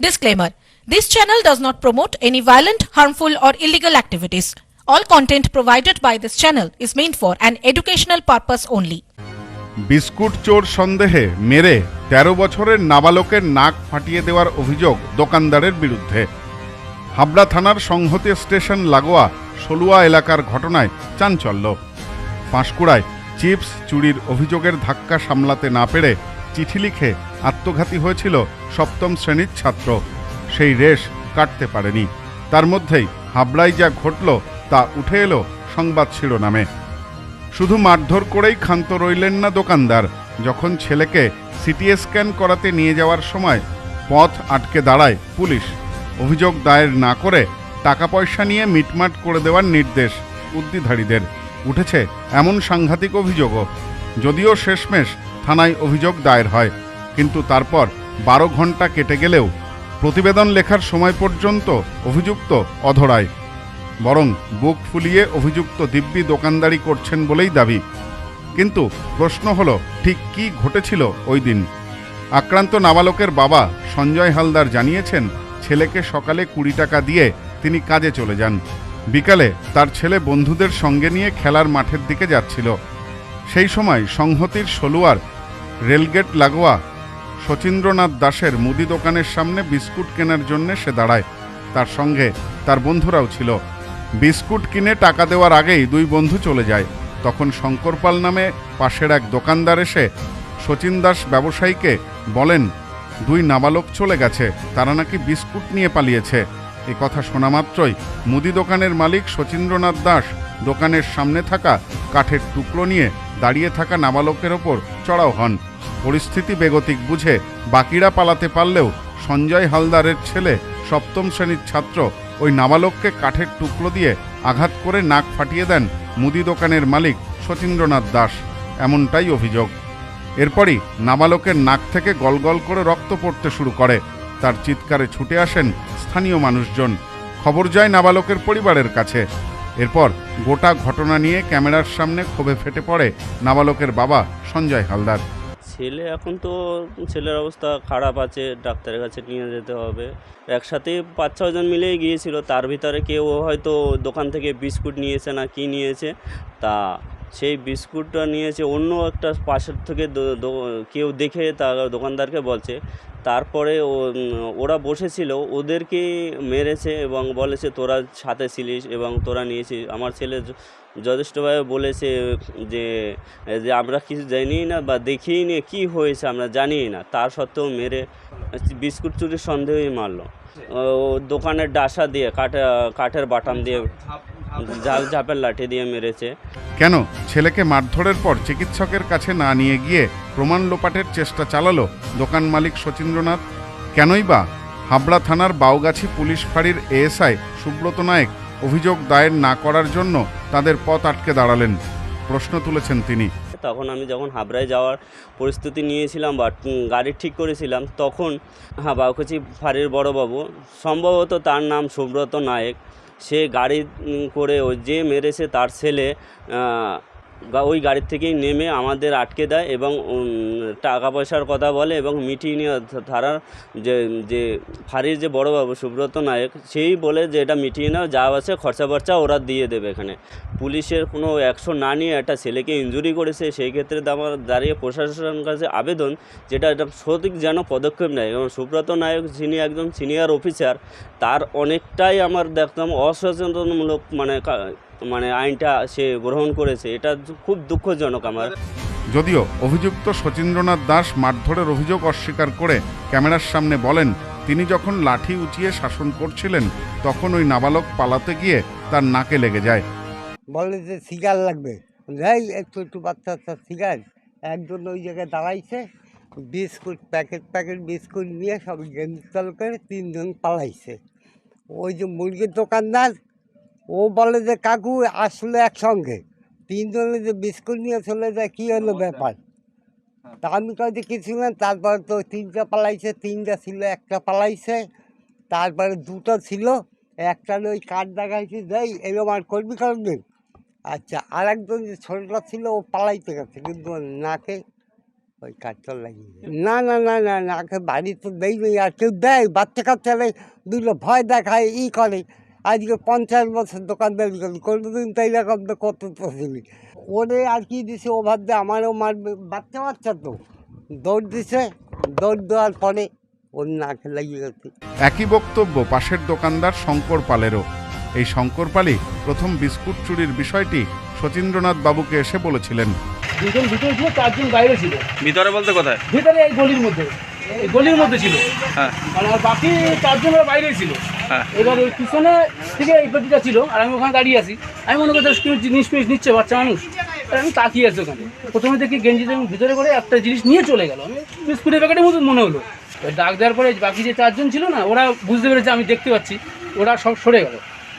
Disclaimer This channel does not promote any violent, harmful, or illegal activities. All content provided by this channel is meant for an educational purpose only. Biscuit চোর সন্দেহে মেরে ১৩ বছরের নাবালকের নাক ফাটিয়ে দেওয়ার অভিযোগ দোকানদারের বিরুদ্ধে হাবড়া থানার সংহতি স্টেশন লাগোয়া সলুয়া এলাকার ঘটনায় চাঞ্চল্য পাঁশকুড়ায় চিপস চুরির অভিযোগের ধাক্কা সামলাতে না পেরে চিঠি লিখে আত্মঘাতী হয়েছিল সপ্তম শ্রেণির ছাত্র। সেই রেশ কাটতে পারেনি। তার মধ্যেই হাবড়ায় যা ঘটল তা উঠে এলো সংবাদ শিরোনামে। শুধু মারধর করেই ক্ষান্ত রইলেন না দোকানদার। যখন ছেলেকে সিটি স্ক্যান করাতে নিয়ে যাওয়ার সময় পথ আটকে দাঁড়ায় পুলিশ। অভিযোগ দায়ের না করে টাকা পয়সা নিয়ে মিটমাট করে দেওয়ার নির্দেশ উদ্দিধারীদের উঠেছে এমন সাংঘাতিক অভিযোগও। যদিও শেষমেশ থানায় অভিযোগ দায়ের হয়। কিন্তু তারপর বারো ঘণ্টা কেটে গেলেও প্রতিবেদন লেখার সময় পর্যন্ত অভিযুক্ত অধরায় বরং বুক ফুলিয়ে অভিযুক্ত দিব্যি দোকানদারি করছেন বলেই দাবি। কিন্তু প্রশ্ন হলো, ঠিক কি ঘটেছিল ওই দিন? আক্রান্ত নাবালকের বাবা সঞ্জয় হালদার জানিয়েছেন, ছেলেকে সকালে কুড়ি টাকা দিয়ে তিনি কাজে চলে যান। বিকালে তার ছেলে বন্ধুদের সঙ্গে নিয়ে খেলার মাঠের দিকে যাচ্ছিল। সেই সময় সংহতির সলুয়ার, রেলগেট লাগোয়া শচীন্দ্রনাথ দাসের মুদি দোকানের সামনে বিস্কুট কেনার জন্য সে দাঁড়ায়। তার সঙ্গে তার বন্ধুরাও ছিল। বিস্কুট কিনে টাকা দেওয়ার আগেই দুই বন্ধু চলে যায়। তখন শঙ্করপাল নামে পাশের এক দোকানদার এসে শচীন দাস ব্যবসায়ীকে বলেন, দুই নাবালক চলে গেছে, তারা নাকি বিস্কুট নিয়ে পালিয়েছে। এ কথা শোনা মাত্রই মুদি দোকানের মালিক শচীন্দ্রনাথ দাস দোকানের সামনে থাকা কাঠের টুকরো নিয়ে দাঁড়িয়ে থাকা নাবালকের ওপর চড়াও হন। পরিস্থিতি বেগতিক বুঝে বাকিরা পালাতে পারলেও সঞ্জয় হালদারের ছেলে সপ্তম শ্রেণির ছাত্র ওই নাবালককে কাঠের টুকরো দিয়ে আঘাত করে নাক ফাটিয়ে দেন মুদি দোকানের মালিক শচীন্দ্রনাথ দাস। এমনটাই অভিযোগ। এরপরই নাবালকের নাক থেকে গলগল করে রক্ত পড়তে শুরু করে। তার চিৎকারে ছুটে আসেন স্থানীয় মানুষজন। খবর যায় নাবালকের পরিবারের কাছে। এরপর গোটা ঘটনা নিয়ে ক্যামেরার সামনে ক্ষোভে ফেটে পড়ে নাবালকের বাবা সঞ্জয় হালদার। ছেলে এখন তো ছেলের অবস্থা খারাপ আছে, ডাক্তারের কাছে নিয়ে যেতে হবে। একসাথে পাঁচ ছজন মিলেই গিয়েছিল, তার ভিতরে কেউ হয়তো দোকান থেকে বিস্কুট নিয়েছে না কি নিয়েছে, তা সেই বিস্কুটটা নিয়েছে, অন্য একটা পাশের থেকে কেউ দেখে তার দোকানদারকে বলছে। তারপরে ওরা বসেছিল, ওদেরকে মেরেছে এবং বলেছে, তোরা সাথে ছিলিস এবং তোরা নিয়েছিস। আমার ছেলে যথেষ্টভাবে বলেছে যে যে আমরা কিছু জানি না বা দেখিই নি কী হয়েছে আমরা জানি না। তার সত্ত্বেও মেরে, বিস্কুট চুরির সন্দেহই মারলো। দোকানের ডাসা দিয়ে, কাঠে, কাঠের বাটাম দিয়ে ঝাল ঝাপের লাঠি দিয়ে মেরেছে। কেন? ছেলেকে মারধরের পর চিকিৎসকের কাছে না নিয়ে গিয়ে প্রমাণ লোপাটের চেষ্টা চালালো দোকান মালিক শচীন্দ্রনাথ কেনই বা? হাবড়া থানার বাউগাছি পুলিশ ফাঁড়ির এএসআই সুব্রত নায়েক অভিযোগ দায়ের না করার জন্য তাদের পথ আটকে দাঁড়ালেন, প্রশ্ন তুলেছেন তিনি। তখন আমি যখন হাবড়ায় যাওয়ার পরিস্থিতি নিয়েছিলাম বা গাড়ি ঠিক করেছিলাম, তখন হ্যাঁ বাউকুচি ফাঁড়ির বড়োবাবু, সম্ভবত তার নাম সুব্রত নায়েক, সে গাড়ি করে ও যে মেরেছে তার ছেলে ওই গাড়ির থেকেই নেমে আমাদের আটকে দেয় এবং টাকা পয়সার কথা বলে এবং মিটিয়ে নিয়ে ধারার যে যে ফাঁড়ির যে বড়বাবু সুব্রত নায়ক, সেই বলে যে এটা মিটিয়ে নাও, যা আছে খরচা বর্চা ওরা দিয়ে দেবে এখানে। পুলিশের কোনো অ্যাকশন না নিয়ে একটা ছেলেকে ইনজুরি করেছে, সেই ক্ষেত্রে আমার দাঁড়িয়ে প্রশাসনের কাছে আবেদন যেটা এটা সঠিক যেন পদক্ষেপ নেয়। এবং সুব্রত নায়ক যিনি একজন সিনিয়র অফিসার তার অনেকটাই আমার দেখতাম অসচেতনমূলক মানে মানে আইনটা সে গ্রহণ করেছে এটা খুব দুঃখজনক আমার। যদিও অভিযুক্ত শচীন্দ্রনাথ দাস মারধরের অভিযোগ অস্বীকার করে ক্যামেরার সামনে বলেন তিনি যখন লাঠি উঁচিয়ে শাসন করছিলেন তখন ওই নাবালক পালাতে গিয়ে তার নাকে লেগে যায়। বলে যে সিগার লাগবে। যাই একটু একটু বাচ্চা বাচ্চা সিগার। একজন ওই জায়গায় দাঁড়াইছে বিস্কুট প্যাকেট প্যাকেট বিস্কুট নিয়ে সব গেঞ্জি গেন্দিতল করে তিনজন পালাইছে। ওই যে মুরগির দোকানদার ও বলে যে কাকু আসলে একসঙ্গে। তিনজনে যে বিস্কুট নিয়ে চলে যায় কী হলো ব্যাপার? তা আমি যে কিছু না। তারপর তো তিনটা পালাইছে তিনটা ছিল একটা পালাইছে। তারপরে দুটো ছিল একটা ওই কাঠ দেখাইছে যাই এরকম আর করবি করবেন আচ্ছা আর একজন যে ছোটটা ছিল ও পালাইতে গেছে কিন্তু নাকে ওই কাজটা লাগিয়ে না না না না নাকে বাড়ি তো দেই আর কেউ দেয় বাচ্চা কাচ্চা কাচ্চারে দুটো ভয় দেখায় ই করে। আজকে পঞ্চাশ বছর দোকানদারি করি কোনোদিন তো এইরকম তো কত তো ওরে আর কি দিছে ও ভাবছে আমারও মারবে বাচ্চা বাচ্চা তো। দৌড় দিছে দৌড় দেওয়ার পরে ওর নাকে লাগিয়ে গেছে। একই বক্তব্য পাশের দোকানদার শঙ্কর পালেরও। এই শঙ্কর পালই প্রথম বিস্কুট চুরির বিষয়টি শচীন্দ্রনাথ বাবুকে এসে বলেছিলেন। দুজন ভিতরে ছিল চারজন বাইরে ছিল। ভিতরে বলতে কোথায়? ভিতরে এই গলির মধ্যে। গলির মধ্যে ছিল। মানে আর বাকি চারজন ওরা বাইরেই ছিল। হ্যাঁ। এবার ওই পিছনে থেকে এই পেটিটা ছিল আর আমি ওখানে দাঁড়িয়ে আছি। আমি মনে করছি কেউ জিনিস ফিনিস নিচ্ছে বাচ্চা মানুষ। আমি তাকিয়ে আছি ওখানে। প্রথমে দেখি গেঞ্জিতে আমি ভিতরে করে একটা জিনিস নিয়ে চলে গেল। আমি বিস্কুটের প্যাকেটের মতো মনে হলো। এবার ডাক দেওয়ার পরে বাকি যে চারজন ছিল না ওরা বুঝতে পেরেছে আমি দেখতে পাচ্ছি ওরা সব সরে গেল।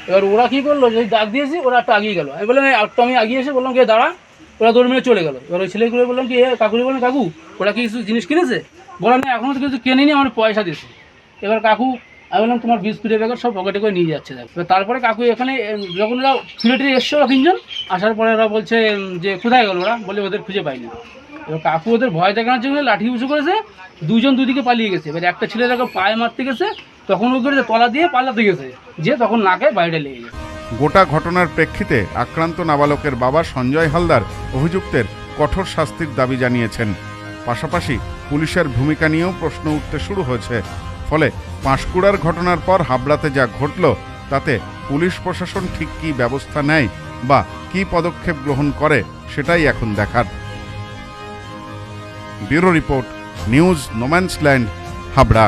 এবার ওরা কী করল যে ডাক দিয়েছি ওরা একটু আগিয়ে গেলো। আমি বললাম "এই, একটু আমি আগিয়ে এসে বললাম কে দাঁড়া? ওরা দৌড় মেরে চলে গেল। এবার ওই ছেলেগুলো বললাম কি এ কাকুরি বলেন কাকু ওরা কি কিছু জিনিস কিনেছে? বললাম না এখনও তো কিছু কেনেনি, আমার পয়সা দিয়েছে। এবার কাকু, আমি বললাম, তোমার বিস্কুটের প্যাকেট সব পকেটে করে নিয়ে যাচ্ছে। এবার তারপরে কাকু এখানে যখন ওরা ফিরে টিরে এসছে ওরা তিনজন, আসার পরে ওরা বলছে যে কোথায় গেল ওরা? বলে ওদের খুঁজে পাইনি। এবার কাকু ওদের ভয় দেখানোর জন্য লাঠি উঁচু করেছে দুজন দুদিকে পালিয়ে গেছে। এবার একটা ছেলে তাকে পায়ে মারতে গেছে, তখন ও করেছে? তলা দিয়ে পালাতে গেছে, যে তখন নাকে বাইরে লেগে গেছে। গোটা ঘটনার প্রেক্ষিতে আক্রান্ত নাবালকের বাবা সঞ্জয় হালদার অভিযুক্তের কঠোর শাস্তির দাবি জানিয়েছেন। পাশাপাশি পুলিশের ভূমিকা নিয়েও প্রশ্ন উঠতে শুরু হয়েছে। ফলে পাঁশকুড়ার ঘটনার পর হাবড়াতে যা ঘটল, তাতে পুলিশ প্রশাসন ঠিক কী ব্যবস্থা নেয় বা কি পদক্ষেপ গ্রহণ করে, সেটাই এখন দেখার। Bureau report, news, no man's land, Habra.